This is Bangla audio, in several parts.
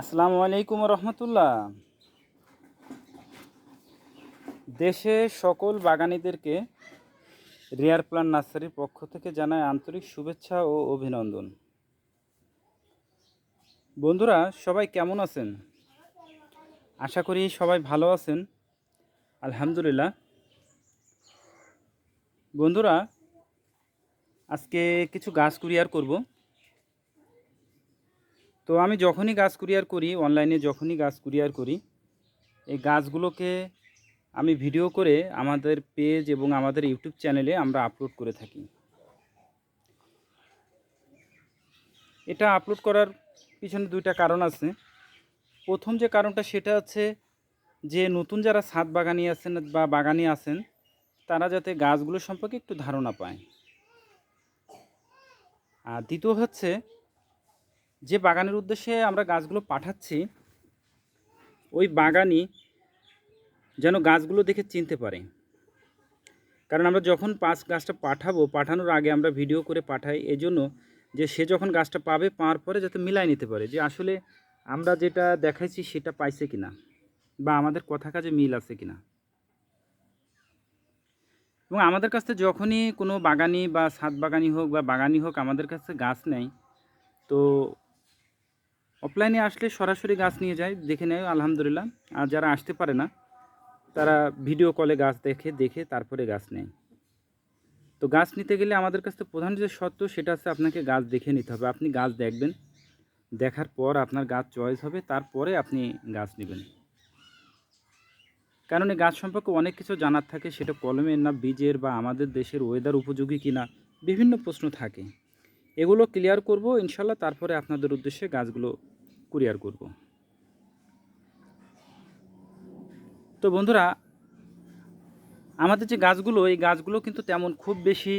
আসসালামু আলাইকুম রহমতুল্লাহ। দেশে সকল বাগানীদেরকে রিয়ার প্লান নার্সারির পক্ষ থেকে জানায় আন্তরিক শুভেচ্ছা ও অভিনন্দন। বন্ধুরা, সবাই কেমন আছেন? আশা করি সবাই ভালো আছেন। আলহামদুলিল্লাহ। বন্ধুরা, আজকে কিছু গাছ কুরিয়ার করব। তো আমি যখনই গাছ কুরিয়ার করি অনলাইনে যখনই গাছ কুরিয়ার করি, এই গাছগুলোকে আমি ভিডিও করে আমাদের পেজ এবং আমাদের ইউটিউব চ্যানেলে আমরা আপলোড করে থাকি। এটা আপলোড করার পিছনে দুইটা কারণ আছে। প্রথম যে কারণটা, সেটা হচ্ছে যে নতুন যারা ছাদ বাগানি আছেন বা বাগানি আছেন, তারা যাতে গাছগুলো সম্পর্কে একটু ধারণা পায়। আর দ্বিতীয় হচ্ছে যে বাগানের উদ্দেশ্যে আমরা গাছগুলো পাঠাচ্ছি, ওই বাগানি যেন গাছগুলো দেখে চিনতে পারে। কারণ আমরা যখন পাঁচ গাছটা পাঠাবো, পাঠানোর আগে আমরা ভিডিও করে পাঠাই, এজন্য যে সে যখন গাছটা পাবে, পাওয়ার পরে যাতে মিলাই নিতে পারে যে আসলে আমরা যেটা দেখাইছি সেটা পাইছে কিনা বা আমাদের কথা কাজে মিল আছে কিনা। এবং আমাদের কাছ যখনই কোনো বাগানি বা সাত বাগানি হোক বা বাগানি হোক আমাদের কাছে গাছ নেয়, তো অফলাইনে আসলে সরাসরি গাছ নিয়ে যায়, দেখে নেয়, আলহামদুলিল্লাহ। আর যারা আসতে পারে না, তারা ভিডিও কলে গাছ দেখে দেখে তারপরে গাছ নেয়। তো গাছ নিতে গেলে আমাদের কাছে প্রধান যে সত্য সেটা হচ্ছে আপনাকে গাছ দেখে নিতে হবে। আপনি গাছ দেখবেন, দেখার পর আপনার গাছ চয়েস হবে, তারপরে আপনি গাছ নেবেন। কারণ এই গাছ সম্পর্কে অনেক কিছু জানার থাকে, সেটা কলমের না, বীজের বা আমাদের দেশের ওয়েদার উপযোগী কিনা, বিভিন্ন প্রশ্ন থাকে। এগুলো ক্লিয়ার করব, ইনশাল্লাহ তারপরে আপনাদের উদ্দেশ্যে গাছগুলো কুরিয়ার করব। তো বন্ধুরা, আমাদের যে গাছগুলো, এই গাছগুলো কিন্তু তেমন খুব বেশি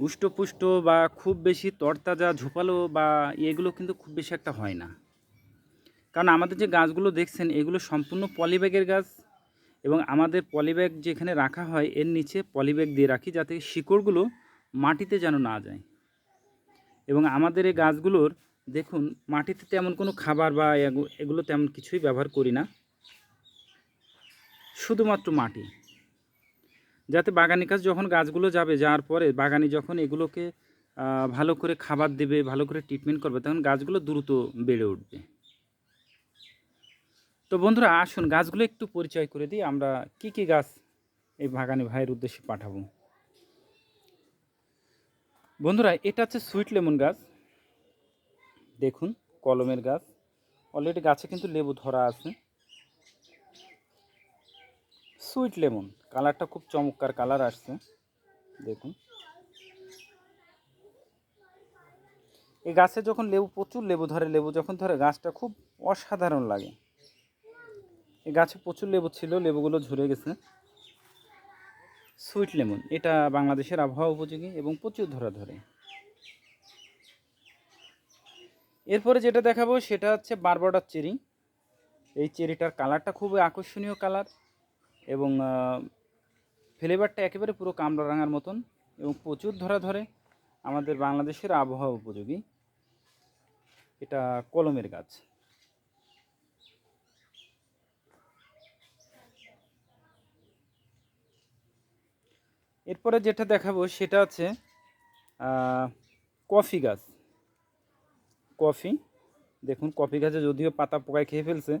উষ্টপুষ্ট বা খুব বেশি তরতাজা, ঝোপালো বা এগুলো কিন্তু খুব বেশি একটা হয় না। কারণ আমাদের যে গাছগুলো দেখছেন, এগুলো সম্পূর্ণ পলিব্যাগের গাছ এবং আমাদের পলিব্যাগ যেখানে রাখা হয়, এর নিচে পলিব্যাগ দিয়ে রাখি যাতে শিকড়গুলো মাটিতে যেন না যায়। এবং আমাদের এই গাছগুলোর, দেখুন, মাটিতে তেমন কোনো খাবার বা এগুলো তেমন কিছুই ব্যবহার করি না। শুধুমাত্র মাটি। যাতে বাগানি কাজ যখন গাছগুলো যাবে, যাওয়ার পরে বাগানি যখন এগুলোকে ভালো করে খাবার দেবে, ভালো করে ট্রিটমেন্ট করবে, তখন গাছগুলো দ্রুত বেড়ে উঠবে। তো বন্ধুরা, আসুন গাছগুলো একটু পরিচয় করে দিই, আমরা কি কি গাছ এই বাগানি ভাইয়ের উদ্দেশ্যে পাঠাবো। বন্ধুরা, এটা হচ্ছে সুইট লেমন গাছ। দেখুন, কলমের গাছ। অলরেডি গাছে কিন্তু লেবু ধরা আছে। সুইট লেমন কালারটা খুব চমৎকার কালার আসছে। দেখুন। এই গাছে যখন লেবু, প্রচুর লেবু ধরে, লেবু যখন ধরে, গাছটা খুব অসাধারণ লাগে। এই গাছে প্রচুর লেবু ছিল, লেবুগুলো ঝরে গেছে। সুইট লেমন, এটা বাংলাদেশের আবহাওয়া উপযোগী এবং প্রচুর ধরা ধরে। এরপরে যেটা দেখাবো সেটা হচ্ছে বারবডার চেরি। এই চেরিটার কালারটা খুবই আকর্ষণীয় কালার এবং ফ্লেভারটা একেবারে পুরো কামড়া রাঙার মতন এবং প্রচুর ধরা ধরে। আমাদের বাংলাদেশের আবহাওয়া উপযোগী। এটা কলমের গাছ। এরপরে যেটা দেখাবো সেটা আহ, কফি গাছ। কফি দেখুন কফি গাছে যদিও পাতা পোকায় খেয়ে ফেলছে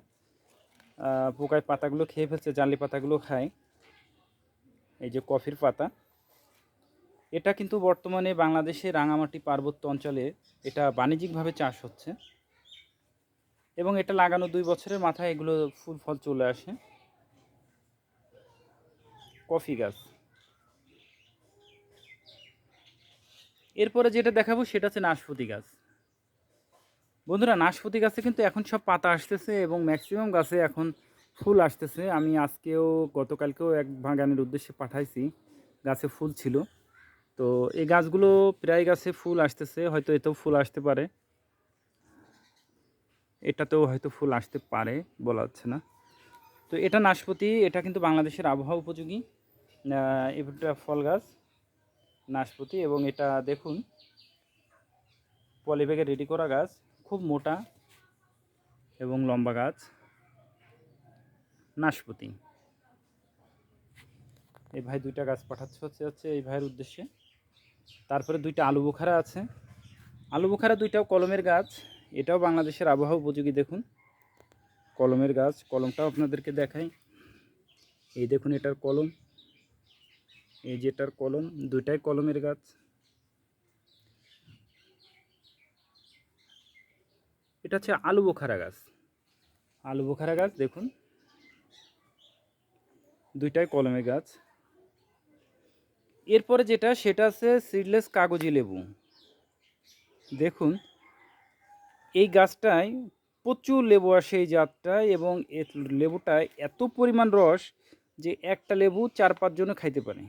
পোকায় পাতাগুলো খেয়ে ফেলছে জালি পাতাগুলো খায়। এই যে কফির পাতা এটা কিন্তু বর্তমানে বাংলাদেশে রাঙামাটি পার্বত্য অঞ্চলে এটা বাণিজ্যিকভাবে চাষ হচ্ছে। এবং এটা লাগানো দুই বছরের মাথায় এগুলো ফুল ফল চলে আসে। কফি গাছ। এরপরে যেটা দেখাবো সেটা হচ্ছে নাশপাতি গাছ। বন্ধুরা, নাশপাতি গাছে কিন্তু এখন সব পাতা আসতেছে এবং ম্যাক্সিমাম গাছে এখন ফুল আসতেছে। আমি আজকেও, গতকালকেও এক বাগানের উদ্দেশ্যে পাঠাইছি, গাছে ফুল ছিল। তো এই গাছগুলো প্রায় গাছে ফুল আসতেছে, হয়তো এতেও ফুল আসতে পারে। এটাতেও হয়তো ফুল আসতে পারে বলা হচ্ছে না। তো এটা নাশপাতি, এটা কিন্তু বাংলাদেশের আবহাওয়া উপযোগী। এটা ফল গাছ। নাশপাতি এবং এটা দেখুন, পলিব্যাগে রেডি করা গাছ, খুব মোটা এবং লম্বা গাছ। নাশপাতি। এই ভাই দুইটা গাছ পাঠাচ্ছে হচ্ছে হচ্ছে এই ভাইয়ের উদ্দেশ্যে। তারপরে দুইটা আলু বোখারা আছে। আলু বোখারা দুইটাও কলমের গাছ, এটাও বাংলাদেশের আবহাওয়া উপযোগী দেখুন। কলমের গাছ, কলমটাও আপনাদেরকে দেখাই। এই দেখুন এটার কলম। এই যেটার কলম, দুইটাই কলমের গাছ। এটা হচ্ছে আলু বোখারা গাছ। আলু বোখারা গাছ, দেখুন। দুইটাই কলমের গাছ। এরপরে যেটা, সেটা আছে সিডলেস কাগজি লেবু। দেখুন, এই গাছটায় প্রচুর লেবু আসে এই জাতটায় এবং লেবুটায় এত পরিমাণ রস যে একটা লেবু চার পাঁচজনে খাইতে পারে।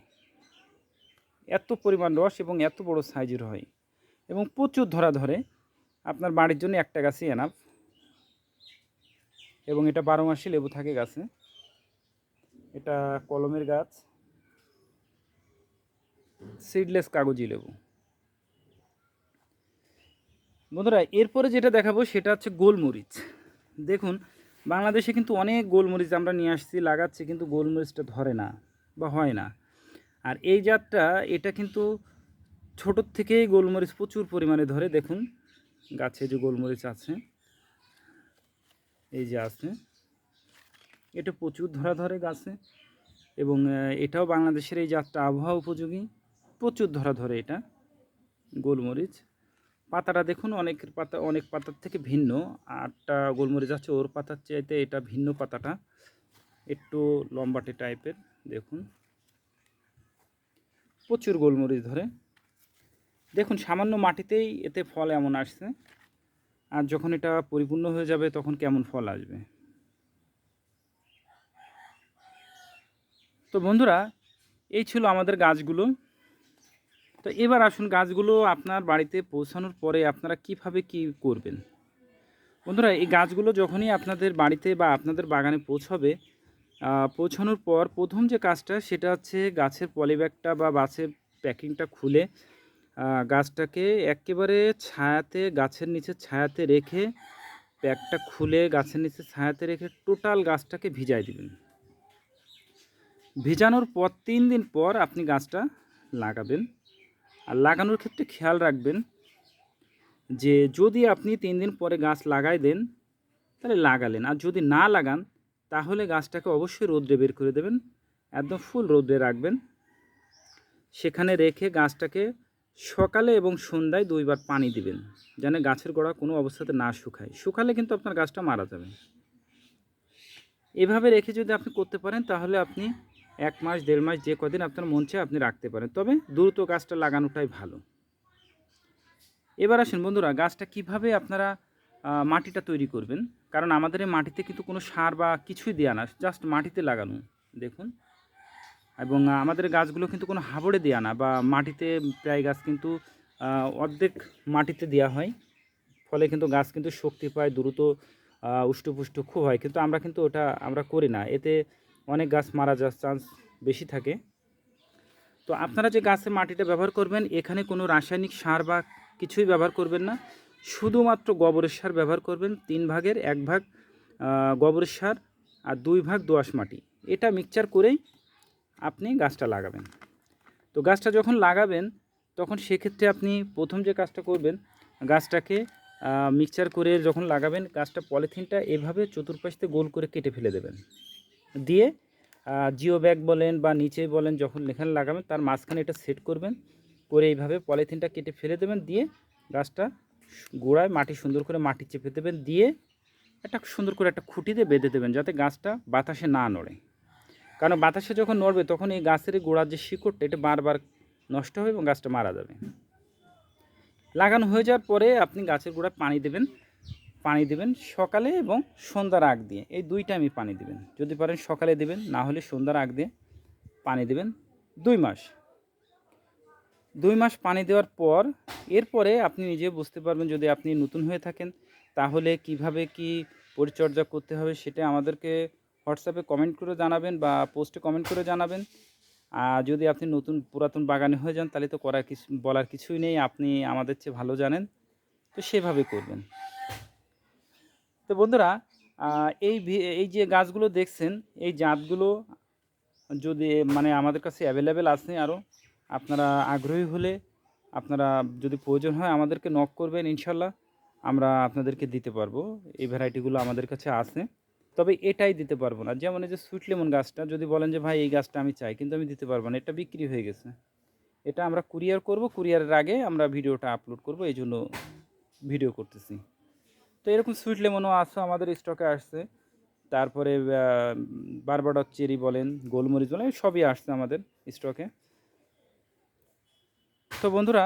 এত পরিমাণ রস এবং এত বড় সাইজের হয় এবং প্রচুর ধরা ধরে। আপনার বাড়ির জন্য একটা গাছই এনাফ। এবং এটা বারো মাসে লেবু থাকে গাছে। এটা কলমের গাছ। সিডলেস কাগজি লেবু। বন্ধুরা, এরপরে যেটা দেখাবো সেটা হচ্ছে গোলমরিচ। দেখুন, বাংলাদেশে কিন্তু অনেক গোলমরিচ আমরা নিয়ে আসছি, লাগাচ্ছি, কিন্তু গোলমরিচটা ধরে না বা হয় না। আর এই জাতটা, এটা কিন্তু ছোটোর থেকেই গোলমরিচ প্রচুর পরিমাণে ধরে। দেখুন, গাছে যে গোলমরিচ আছে, এই যে আছে, এটা প্রচুর ধরা ধরে গাছে এবং এটাও বাংলাদেশের এই জাতটা আবহাওয়া উপযোগী, প্রচুর ধরা ধরে এটা গোলমরিচ। পাতাটা দেখুন, অনেক পাতা, অনেক পাতার থেকে ভিন্ন। আরটা গোলমরিচ আছে, ওর পাতার চাইতে এটা ভিন্ন পাতাটা, একটু লম্বাটে টাইপের দেখুন। প্রচুর গোলমরিচ ধরে। দেখুন, সামান্য মাটিতেই এতে ফল এমন আসছে। আর যখন এটা পরিপূর্ণ হয়ে যাবে, তখন কেমন ফল আসবে। তো বন্ধুরা, এই ছিল আমাদের গাছগুলো। তো এবার আসুন, গাছগুলো আপনার বাড়িতে পৌঁছানোর পরে আপনারা কীভাবে কি করবেন? বন্ধুরা, এই গাছগুলো যখনই আপনাদের বাড়িতে বা আপনাদের বাগানে পৌঁছবে পৌঁছানোর পর প্রথম যে কাজটা সেটা হচ্ছে গাছের পলিব্যাগটা বা গাছের প্যাকিংটা খুলে গাছটাকে একেবারে ছায়াতে, গাছের নিচে ছায়াতে রেখে প্যাকটা খুলে, গাছের নিচে ছায়াতে রেখে টোটাল গাছটাকে ভিজাই দিবেন। ভিজানোর পর তিন দিন পর আপনি গাছটা লাগাবেন। আর লাগানোর ক্ষেত্রে খেয়াল রাখবেন যে যদি আপনি তিন দিন পরে গাছ লাগাই দেন, তাহলে লাগালেন। আর যদি না লাগান তাহলে গাছটাকে অবশ্যই রোদ্রে বের করে দেবেন, একদম ফুল রোদ্রে রাখবেন। সেখানে রেখে গাছটাকে সকালে এবং সন্ধ্যায় দুইবার পানি দিবেন, যেন গাছের গোড়া কোনো অবস্থাতে না শুকায়। শুকালে কিন্তু আপনার গাছটা মারা যাবে। এভাবে রেখে যদি আপনি করতে পারেন, তাহলে আপনি এক মাস, দেড় মাস, যে কদিন আপনার মন চায় আপনি রাখতে পারেন। তবে দ্রুত গাছটা লাগানোটাই ভালো। এবার আসেন বন্ধুরা, গাছটা কীভাবে আপনারা মাটিটা তৈরি করবেন। কারণ আমাদের এই মাটিতে কিন্তু কোনো সার বা কিছুই দেওয়া না জাস্ট মাটিতে লাগানো দেখুন। এবং আমাদের গাছগুলো কিন্তু কোনো হাবড়ে দেওয়া না বা মাটিতে প্রায় গাছ কিন্তু অর্ধেক মাটিতে দেওয়া হয়। ফলে কিন্তু গাছ কিন্তু শক্তি পায় দ্রুত আহ, উষ্টপুষ্ট খুব হয়। কিন্তু আমরা কিন্তু ওটা আমরা করি না। এতে অনেক গাছ মারা যাওয়ার চান্স বেশি থাকে। তো আপনারা যে গাছে মাটিটা ব্যবহার করবেন এখানে কোনো রাসায়নিক সার বা কিছুই ব্যবহার করবেন না। শুধুমাত্র গোবরের সার ব্যবহার করবেন তিন ভাগের এক ভাগ গোবরের সার আর দুই ভাগ দোআঁশ মাটি। এটা মিক্সচার করেই আপনি গাছটা লাগাবেন। তো গাছটা যখন লাগাবেন, তখন সেক্ষেত্রে আপনি প্রথম যে কাজটা করবেন, গাছটাকে মিক্সচার করে যখন লাগাবেন, গাছটা পলিথিনটা এভাবে চতুর্পাশ থেকে গোল করে কেটে ফেলে দেবেন। দিয়ে জিও ব্যাগ বলেন বা নিচে বলেন যখন এখানে লাগাবেন, তার মাঝখানে এটা সেট করবেন, করে এইভাবে পলিথিনটা কেটে ফেলে দেবেন, দিয়ে গাছটা গোড়ায় মাটি সুন্দর করে মাটি চেপে দেবেন, দিয়ে একটা সুন্দর করে একটা খুঁটিতে বেঁধে দেবেন যাতে গাছটা বাতাসে না নড়ে। কারণ বাতাসে যখন নড়বে তখন এই গাছের গোড়ার যে শিকড়টা, এটা বারবার নষ্ট হবে এবং গাছটা মারা যাবে। লাগানো হয়ে যাওয়ার পরে আপনি গাছের গোড়ায় পানি দেবেন পানি দেবেন সকালে এবং সন্ধ্যার আগ দিয়ে। এই দুই টাইমই পানি দেবেন। যদি পারেন সকালে দেবেন, না হলে সন্ধ্যার আগ দিয়ে পানি দেবেন দুই মাস। দুই মাস পানি দেওয়ার পর এরপরে আপনি নিজে বুঝতে পারবেন যদি আপনি নতুন হয়ে থাকেন, তাহলে কীভাবে কি পরিচর্যা করতে হবে সেটা আমাদেরকে হোয়াটসঅ্যাপে কমেন্ট করে জানাবেন বা পোস্টে কমেন্ট করে জানাবেন। আর যদি আপনি নতুন পুরাতন বাগানে হয়ে যান, তাহলে তো করার কিছু, বলার কিছুই নেই, আপনি আমাদের চেয়ে ভালো জানেন। তো সেভাবে করবেন। তো বন্ধুরা এই এই যে গাছগুলো দেখছেন, এই জাতগুলো যদি মানে আমাদের কাছে অ্যাভেলেবেল আছে আরও আপনারা আগ্রহী হলে আপনারা যদি প্রয়োজন হয় আমাদেরকে নক করবেন ইনশাল্লাহ আমরা আপনাদেরকে দিতে পারব। এই ভ্যারাইটিগুলো আমাদের কাছে আছে। তবে এটাই দিতে পারব না। যেমন এই যে সুইট লেমন গাছটা, যদি বলেন যে, ভাই, এই গাছটা আমি চাই, কিন্তু আমি দিতে পারব না, এটা বিক্রি হয়ে গেছে। এটা আমরা কুরিয়ার করব কুরিয়ারের আগে আমরা ভিডিওটা আপলোড করব, এই জন্য ভিডিও করতেছি। তো এরকম সুইট লেমনও আছে, আমাদের স্টকে আসছে। তারপরে বারবাডক চেরি বলেন, গোলমরিচ বলেন, সবই আসছে আমাদের স্টকে তো বন্ধুরা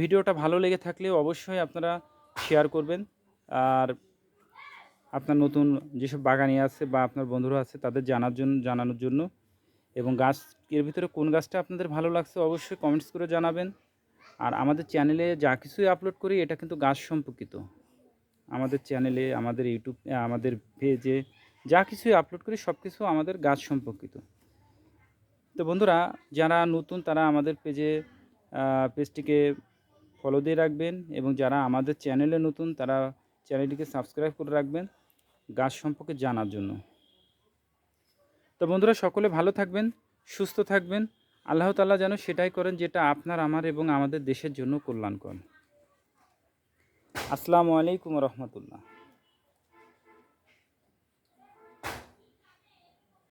ভিডিওটা ভালো লেগে থাকলে অবশ্যই আপনারা শেয়ার করবেন। আর আপনার নতুন যেসব বাগানি আছে বা আপনার বন্ধুরা আছে, তাদের জানার জন্য, জানানোর জন্য। এবং গাছ, এর ভিতরে কোন গাছটা আপনাদের ভালো লাগছে অবশ্যই কমেন্টস করে জানাবেন। আর আমাদের চ্যানেলে যা কিছুই আপলোড করি, এটা কিন্তু গাছ সম্পর্কিত। আমাদের চ্যানেলে আমাদের ইউটিউব আমাদের পেজে যা কিছুই আপলোড করি, সব কিছু আমাদের গাছ সম্পর্কিত। তো বন্ধুরা, যারা নতুন, তারা আমাদের পেজে পেজটিকে ফলো দিয়ে রাখবেন এবং যারা আমাদের চ্যানেলে নতুন, তারা চ্যানেলটিকে সাবস্ক্রাইব করে রাখবেন গাছ সম্পর্কে জানার জন্য। তো বন্ধুরা, সকলে ভালো থাকবেন, সুস্থ থাকবেন। আল্লাহ তাআলা যেন সেটাই করেন যেটা আপনার, আমার এবং আমাদের দেশের জন্য কল্যাণকর। আসসালামু আলাইকুম রহমতুল্লাহ।